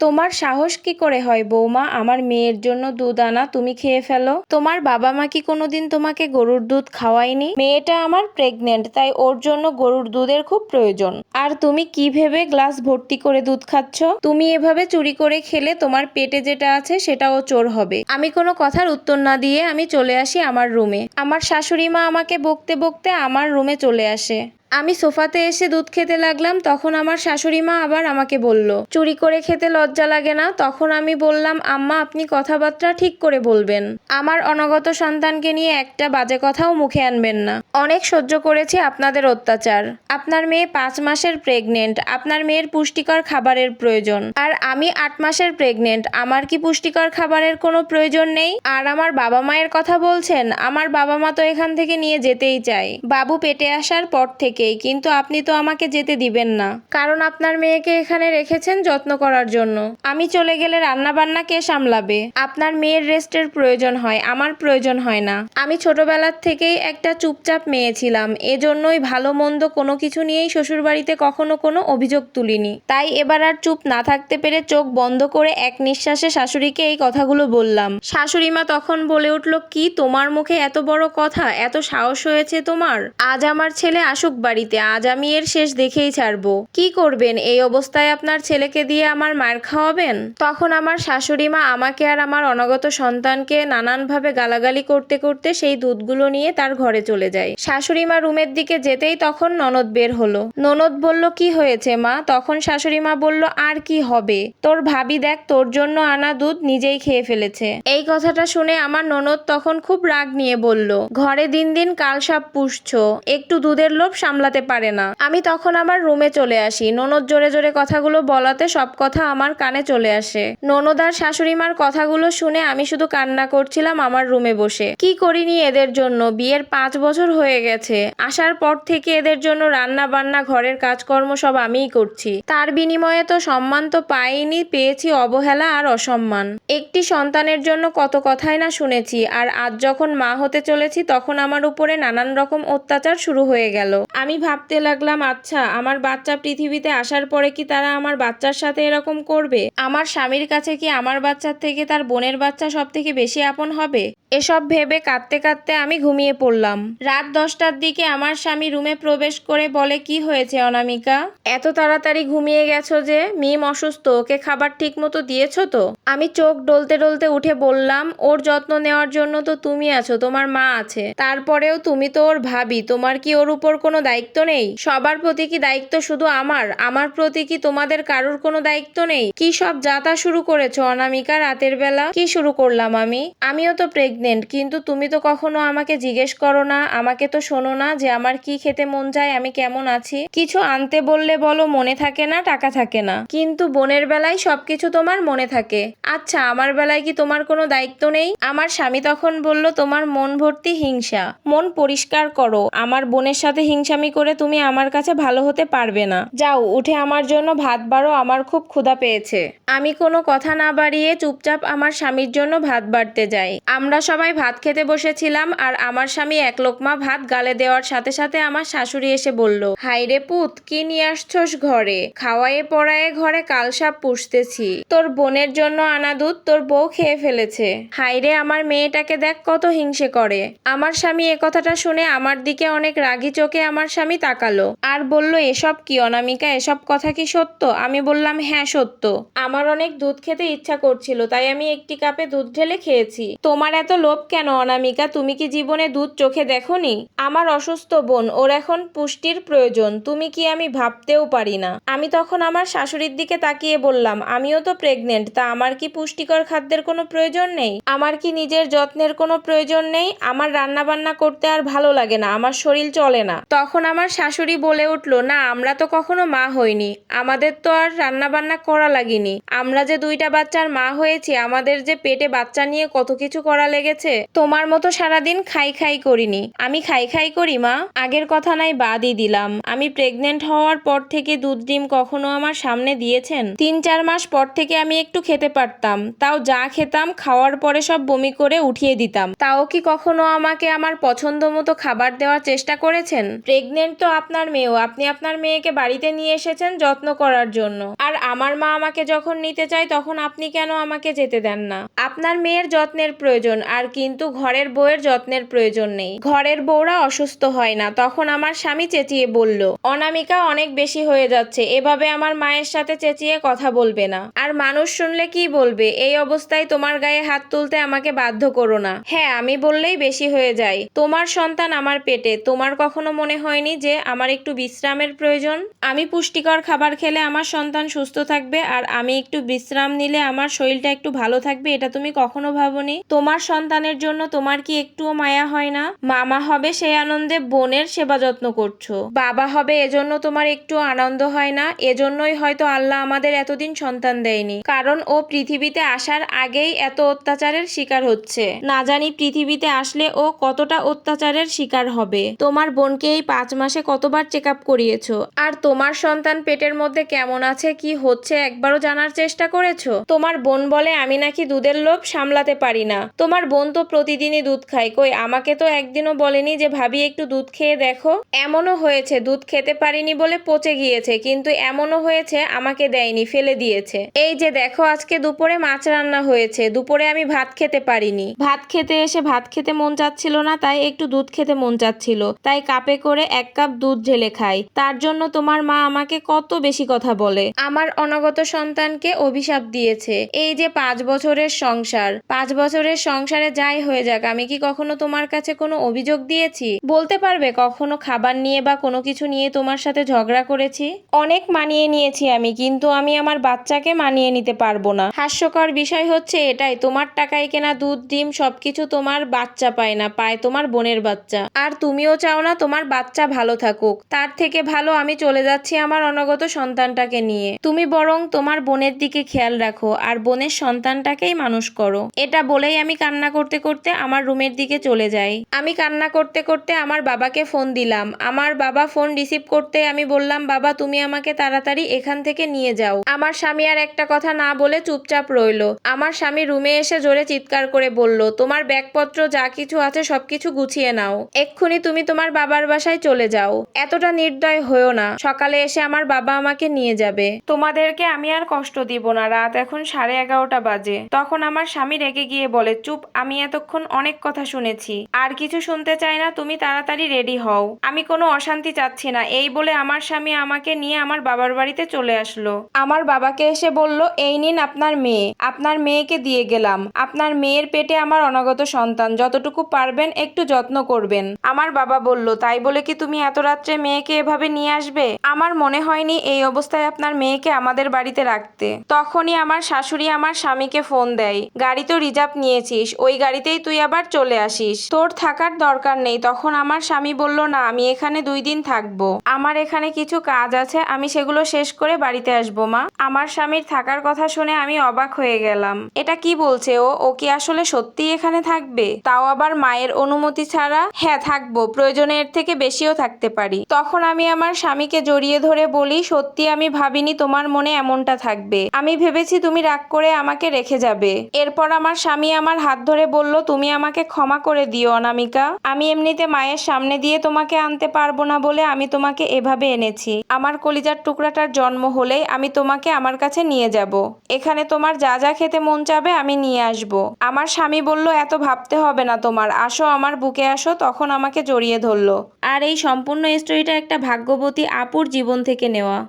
তোমার সাহস কি করে হয়, বৌমা? আমার মেয়ের জন্য দুধ আনা, তুমি খেয়ে ফেলো। তোমার বাবা মা কি কোনোদিন তোমাকে গরুর দুধ খাওয়ায়নি? মেয়েটা আমার প্রেগনেন্ট তাই ওর জন্য গরুর দুধের খুব প্রয়োজন। আর তুমি কি ভেবে গ্লাস ভর্তি করে দুধ খাচ্ছ? তুমি এভাবে চুরি করে খেলে তোমার পেটে যেটা আছে সেটাও চোর হবে। আমি কোনো কথার উত্তর না দিয়ে আমি চলে আসি আমার রুমে। আমার শাশুড়ি মা আমাকে বকতে বকতে আমার রুমে চলে আসে। আমি সোফাতে এসে দুধ খেতে লাগলাম, তখন আমার শাশুড়ি মা আবার আমাকে বলল, চুরি করে খেতে লজ্জা লাগে না? তখন আমি বললাম, আম্মা, আপনি কথাবার্তা ঠিক করে বলবেন। আমার অনাগত সন্তানকে নিয়ে একটা বাজে কথাও মুখে আনবেন না। অনেক সহ্য করেছি আপনাদের অত্যাচার। আপনার মেয়ে পাঁচ মাসের প্রেগনেন্ট, আপনার মেয়ের পুষ্টিকর খাবারের প্রয়োজন। আর আমি আট মাসের প্রেগনেন্ট, আমার কি পুষ্টিকর খাবারের কোনো প্রয়োজন নেই? আর আমার বাবা মায়ের কথা বলছেন, আমার বাবা মা তো এখান থেকে নিয়ে যেতেই চায়। বাবু পেটে আসার পর থেকেই কিন্তু আপনি তো আমাকে যেতে দিবেন না। কারণ আপনার মেয়েকে এখানে রেখেছেন যত্ন করার জন্য। আমি চলে গেলে রান্না বান্না কে সামলাবে? আপনার মেয়ের রেস্টের প্রয়োজন হয়, আমার প্রয়োজন হয় না। আমি ছোটবেলার থেকেই একটা চুপচাপ মেয়ে ছিলাম, এজন্যই ভালো মন্দ কোনো কিছু নিয়েই শ্বশুরবাড়িতে কখনো কোনো অভিযোগ তুলিনি। তাই এবার আর চুপ না থাকতে পেরে চোখ বন্ধ করে এক নিঃশ্বাসে শাশুড়িকে এই কথাগুলো বললাম। শাশুড়ি মা তখন বলে উঠল, কি তোমার মুখে এত বড় কথা? এত সাহস হয়েছে তোমার? আজ আমার ছেলে আসুক বাড়িতে, আজ আমি এর শেষ দেখেই ছাড়বো। কি করবেন? এই অবস্থায় আপনার ছেলেকে দিয়ে আমার মার খাওয়াবেন? তখন আমার শাশুড়ি মা আমাকে আর আমার অনাগত সন্তানকে নানানভাবে গালাগালি করতে করতে সেই দুধগুলো নিয়ে তার ঘরে চলে যায়। শাশুড়ি মা রুমের দিকে যেতেই তখন ননদ বের হলো। ননদ বলল, কি হয়েছে মা? তখন শাশুড়ি মা বলল, আর কি হবে? তোর ভাবি দেখ, তোর জন্য আনা দুধ নিজেই খেয়ে ফেলেছে। এই কথাটা শুনে আমার ননদ তখন খুব রাগ নিয়ে বলল, ঘরে দিন দিন কাল সাপ পুষছো। একটু দুধের লোভ সামলাতে পারে না। আমি তখন আমার রুমে চলে আসি। ননদ জোরে জোরে কথাগুলো বলাতে সব কথা আমার কানে চলে আসে। ননদ আর শাশুড়ি মার কথাগুলো শুনে আমি শুধু কান্না করছিলাম আমার রুমে বসে। কি করিনি এদের জন্য? বিয়ের পাঁচ বছর হয়ে গেছে। আসার পর থেকে এদের জন্য রান্না বান্না ঘরের কাজকর্ম সব আমিই করছি। তার বিনিময়ে তো সম্মান তো পাইনি, পেয়েছি অবহেলা আর অসম্মান। একটি সন্তানের জন্য কত কথাই না শুনেছি। আর আজ যখন মা হতে চলেছি, তখন আমার উপরে নানান রকম অত্যাচার শুরু হয়ে গেল। আমি ভাবতে লাগলাম আচ্ছা আমার বাচ্চা পৃথিবীতে আসার পরে কি তারা আমার বাচ্চার সাথে এরকম করবে? আমার স্বামীর কাছে কি আমার বাচ্চার থেকে তার বোনের বাচ্চা সব থেকে বেশি আপন হবে? এসব ভেবে কাঁদতে কাঁদতে আমি ঘুমিয়ে পড়লাম। রাত দশটার দিকে আমার স্বামী রুমে প্রবেশ করে বলে, কি হয়েছে অনামিকা? এত তাড়াতাড়ি ঘুমিয়ে গেছো যে, মিম অসুস্থ, ওকে খাবার ঠিক মতো দিয়েছ তো? আমি চোখ ডলতে ডলতে উঠে বললাম, ওর যত্ন নেওয়ার জন্য তো তুমি আছো, তোমার মা আছে। তারপরেও তুমি তো ওর ভাবি, তোমার কি ওর উপর কোনো দায়িত্ব নেই? সবার প্রতি কি দায়িত্ব শুধু আমার? আমার প্রতি কি তোমাদের কারোর কোনো দায়িত্ব নেই? কি সব যাতা শুরু করেছ অনামিকা রাতের বেলা? কি শুরু করলাম আমি? আমিও তো প্রেগনেন্ট কিন্তু তুমি তো কখনো আমাকে জিজ্ঞেস করো না, আমাকে তো শোনো না যে আমার কি খেতে মন যায়, আমি কেমন আছি। কিছু আনতে বললে বলো, মনে থাকে না, টাকা থাকে না। কিন্তু বোনের বেলায় সবকিছু তোমার মনে থাকে। আচ্ছা আমার বেলায় কি তোমার কোনো দায়িত্ব নেই? আমার স্বামী তখন বলল, তোমার মন ভর্তি হিংসা। মন পরিষ্কার করো। আমার বোনের সাথে হিংসামি করে তুমি আমার কাছে ভালো হতে পারবে না। যাও, উঠে আমার জন্য ভাত বাড়ো, আমার খুব ক্ষুধা পেয়েছে। আমি কোনো কথা না বাড়িয়ে চুপচাপ আমার স্বামীর জন্য ভাত বাড়তে যাই। আমরা সবাই ভাত খেতে বসেছিলাম আর আমার স্বামী এক লোকমা ভাত গালে দেওয়ার সাথে সাথে আমার শাশুড়ি এসে বলল হাইরে পুত, কি নিয়ে আসছস ঘরে? খাওয়ায়ে পড়ায়ে ঘরে কালসাপ পুষতেছি। তোর বোনের জন্য আনা দুধ তোর বউ খেয়ে ফেলেছে। হাইরে আমার মেয়েটাকে দেখ কত হিংসে করে। আমার স্বামী এ কথাটা শুনে আমার দিকে অনেক রাগী চোখে আমার স্বামী তাকালো আর বলল, এসব কি অনামিকা, এসব কথা কি সত্য? আমি বললাম হ্যাঁ সত্য। আমার অনেক দুধ খেতে ইচ্ছা করছিল, তাই আমি একটি কাপে দুধ ঢেলে খেয়েছি। তোমার এত লোভ কেন, অনামিকা? তুমি কি জীবনে দুধ চোখে দেখোনি? আমার অসুস্থ বোন, ওর এখন পুষ্টির প্রয়োজন, তুমি কি আমি ভাবতেও পারি না? আমি তখন আমার শাশুড়ির দিকে তাকিয়ে বললাম, আমিও তো প্রেগনেন্ট তা আমার কি পুষ্টিকর খাদ্যের কোনো প্রয়োজন নেই? আমার কি নিজের যত্নের কোনো প্রয়োজন নেই? আমার রান্না বান্না করতে আর ভালো লাগে না, আমার শরীর চলে না। তখন আমার শাশুড়ি বলে উঠল, না, আমরা তো কখনো মা হইনি, আমাদের তো আর রান্না বান্না করা লাগেনি। আমরা যে দুইটা বাচ্চার মা হয়েছি, আমাদের যে পেটে বাচ্চা নিয়ে কত কিছু করা লেগে গেছে তোমার মতো সারাদিন খাই খাই করিনি। আমি খাই খাই করি, মা। আগের কথা নাই বাদই দিলাম। আমি প্রেগনেন্ট হওয়ার পর থেকে দুধ ডিম কখনো আমার সামনে দিয়েছেন? তিন চার মাস পর থেকে আমি একটু খেতে পারতাম। তাও যা খেতাম, খাওয়ার পরে সব বমি করে উঠিয়ে দিতাম। তাও কি কখনো আমাকে আমার পছন্দ মতো খাবার দেওয়ার চেষ্টা করেছেন? প্রেগনেন্ট তো আপনার মেয়েও। আপনি আপনার মেয়েকে বাড়িতে নিয়ে এসেছেন যত্ন করার জন্য। আর আমার মা আমাকে যখন নিতে চায়, তখন আপনি কেন আমাকে যেতে দেন না? আপনার মেয়ের যত্নের প্রয়োজন, আর কিন্তু ঘরের বউয়ের যত্নের প্রয়োজন নেই। ঘরের বউরা অসুস্থ হয় না, তখন আমার স্বামী চেঁচিয়ে বলল, অনামিকা অনেক বেশি হয়ে যাচ্ছে, এভাবে আমার মায়ের সাথে চেঁচিয়ে কথা বলবে না। আর মানুষ শুনলে কি বলবে, এই অবস্থায় তোমার গায়ে হাত তুলতে আমাকে বাধ্য করো না। হ্যাঁ আমি বললেই বেশি হয়ে যায়। তোমার সন্তান আমার পেটে, তোমার কখনো মনে হয়নি যে আমার একটু বিশ্রামের প্রয়োজন? আমি পুষ্টিকর খাবার খেলে আমার সন্তান সুস্থ থাকবে, আর আমি একটু বিশ্রাম নিলে আমার শরীরটা একটু ভালো থাকবে, এটা তুমি কখনো ভাবনি, তোমার সন্তানের জন্য তোমার কি একটুও মায়া হয় না? মামা হবে সেই আনন্দে বোনের সেবা যত্ন করছ। বাবা হবে এজন্য তোমার একটু আনন্দ হয় না, এজন্যই হয়তো আল্লাহ আমাদের এতদিন সন্তান দেয়নি। কারণ ও পৃথিবীতে আসার আগেই এত অত্যাচারের শিকার হচ্ছে। না জানি পৃথিবীতে আসলে ও কতটা অত্যাচারের শিকার হবে। তোমার বোনকে এই পাঁচ মাসে কতবার চেক আপ করিয়েছো? আর তোমার সন্তান পেটের মধ্যে কেমন আছে, কি হচ্ছে একবারও জানার চেষ্টা করেছ? তোমার বোন বলে আমি নাকি দুধের লোভ সামলাতে পারি না। তোমার বোন তো প্রতিদিনই দুধ খায়। কই, আমাকে তো একদিনও বলেনি যে, ভাবি, একটু দুধ খেয়ে দেখো। এমনও হয়েছে, দুধ খেতে পারিনি বলে পচে গিয়েছে, কিন্তু এমনও হয়েছে, আমাকে দেয়নি, ফেলে দিয়েছে। এই যে দেখো, আজকে দুপুরে মাছ রান্না হয়েছে। দুপুরে আমি ভাত খেতে পারিনি। ভাত খেতে এসে ভাত খেতে মন চাচ্ছিল না, তাই একটু দুধ খেতে মন চাচ্ছিল। তাই কাপে করে এক কাপ দুধ ঢেলে খাই। তার জন্য তোমার মা আমাকে কত বেশি কথা বলে। আমার অনাগত সন্তানকে অভিশাপ দিয়েছে। এই যে পাঁচ বছরের সংসার। পাঁচ বছরের সংসারে যাই হয়ে যাক, আমি কি কখনো তোমার কাছে কোনো অভিযোগ দিয়েছি? বলতে পারবে কখনো খাবার নিয়ে বা কোনো কিছু নিয়ে তোমার সাথে ঝগড়া করেছি? অনেক মানিয়ে নিয়েছি আমি, কিন্তু আমি আমার বাচ্চাকে মানিয়ে নিতে পারব না। হাস্যকর বিষয় হচ্ছে এটাই, তোমার টাকায় কেনা দুধ, ডিম সবকিছু তোমার বাচ্চা পায় না, পায় তোমার বোনের বাচ্চা। আর তুমিও চাও না তোমার বাচ্চা ভালো থাকুক। তার থেকে ভালো আমি চলে যাচ্ছি আমার অনগত সন্তানটাকে নিয়ে। তুমি বরং তোমার বোনের দিকে খেয়াল রাখো, আর বোনের সন্তানটাকেই মানুষ করো। এটা বলেই আমি কান্না করতে করতে আমার রুমের দিকে চলে যাই। আমি কান্না করতে করতে আমার বাবাকে ফোন দিলাম। আমার বাবা ফোন রিসিভ করতে আমি বললাম, বাবা, তুমি আমাকে তাড়াতাড়ি এখান থেকে নিয়ে যাও। আমার স্বামী আর একটা কথা না বলে চুপচাপ রইল। আমার স্বামী রুমে এসে জোরে চিৎকার করে বলল, তোমার ব্যাগপত্র, যা কিছু আছে, সবকিছু গুছিয়ে নাও। এক্ষুনি তুমি তোমার বাবার বাসায় চলে যাও। এতটা নির্দয় হয়েও না। সকালে এসে আমার বাবা আমাকে নিয়ে যাবে। তোমাদেরকে আমি আর কষ্ট দিব না। রাত এখন সাড়ে এগারোটা বাজে। তখন আমার স্বামী রেগে গিয়ে বলে, চুপ, আমি এতক্ষণ অনেক কথা শুনেছি। আর কিছু শুনতে চাই না, তুমি তাড়াতাড়ি রেডি হও। আমি কোনো অশান্তি চাচ্ছি না। এই বলে আমার স্বামী আমাকে নিয়ে আমার বাবার বাড়িতে চলে আসলো। আমার বাবাকে এসে বলল, এই নিন আপনার মেয়ে। আপনার মেয়েকে দিয়ে গেলাম। আপনার মেয়ের পেটে আমার অনাগত সন্তান। যতটুকু পারবেন, একটু যত্ন করবেন। আমার বাবা বলল, তাই বলে কি তুমি এত রাত্রে মেয়েকে এভাবে নিয়ে আসবে? আমার মনে হয়নি এই অবস্থায় আপনার মেয়েকে আমাদের বাড়িতে রাখতে। তখনই আমার শাশুড়ি আমার স্বামীকে ফোন দেয়। গাড়ি তো রিজার্ভ নিয়েছিস, ওই গাড়িতেই তুই আবার চলে আসিস। তোর থাকার দরকার নেই, তখন আমার স্বামী বলল, না, আমি এখানে দুই দিন থাকব। আমার এখানে কিছু কাজ আছে, আমি সেগুলো শেষ করে বাড়িতে আসব, মা। আমার স্বামীর থাকার কথা শুনে আমি অবাক হয়ে গেলাম। এটা কি বলছে ও? ও কি আসলে সত্যিই এখানে থাকবে? তাও আবার মায়ের অনুমতি ছাড়া? হ্যাঁ থাকব, প্রয়োজনে এর থেকে বেশিও থাকতে পারি। তখন আমি আমার স্বামীকে জড়িয়ে ধরে বলি, সত্যি আমি ভাবিনি তোমার মনে এমনটা থাকবে। আমি ভেবেছি তুমি রাগ করে আমাকে রেখে যাবে। এরপর আমার স্বামী আমার হাত ধরে বলল, তুমি আমাকে ক্ষমা করে দিও অনামিকা। আমি এমনিতে মায়ের সামনে দিয়ে তোমাকে আনতে পারব না বলে আমি তোমাকে এভাবে এনেছি। আমার কলিজার টুকরাটার জন্ম হলেই আমি তোমাকে আমার কাছে নিয়ে যাব। এখানে তোমার যা যা খেতে মন চাবে আমি নিয়ে আসব। আমার স্বামী বলল, এত ভাবতে হবে না তোমার। আসো আমার বুকে আসো। তখন আমাকে জড়িয়ে ধরলো। আর এই সম্পূর্ণ স্টোরিটা একটা ভাগ্যবতী আপুর জীবন থেকে নেওয়া।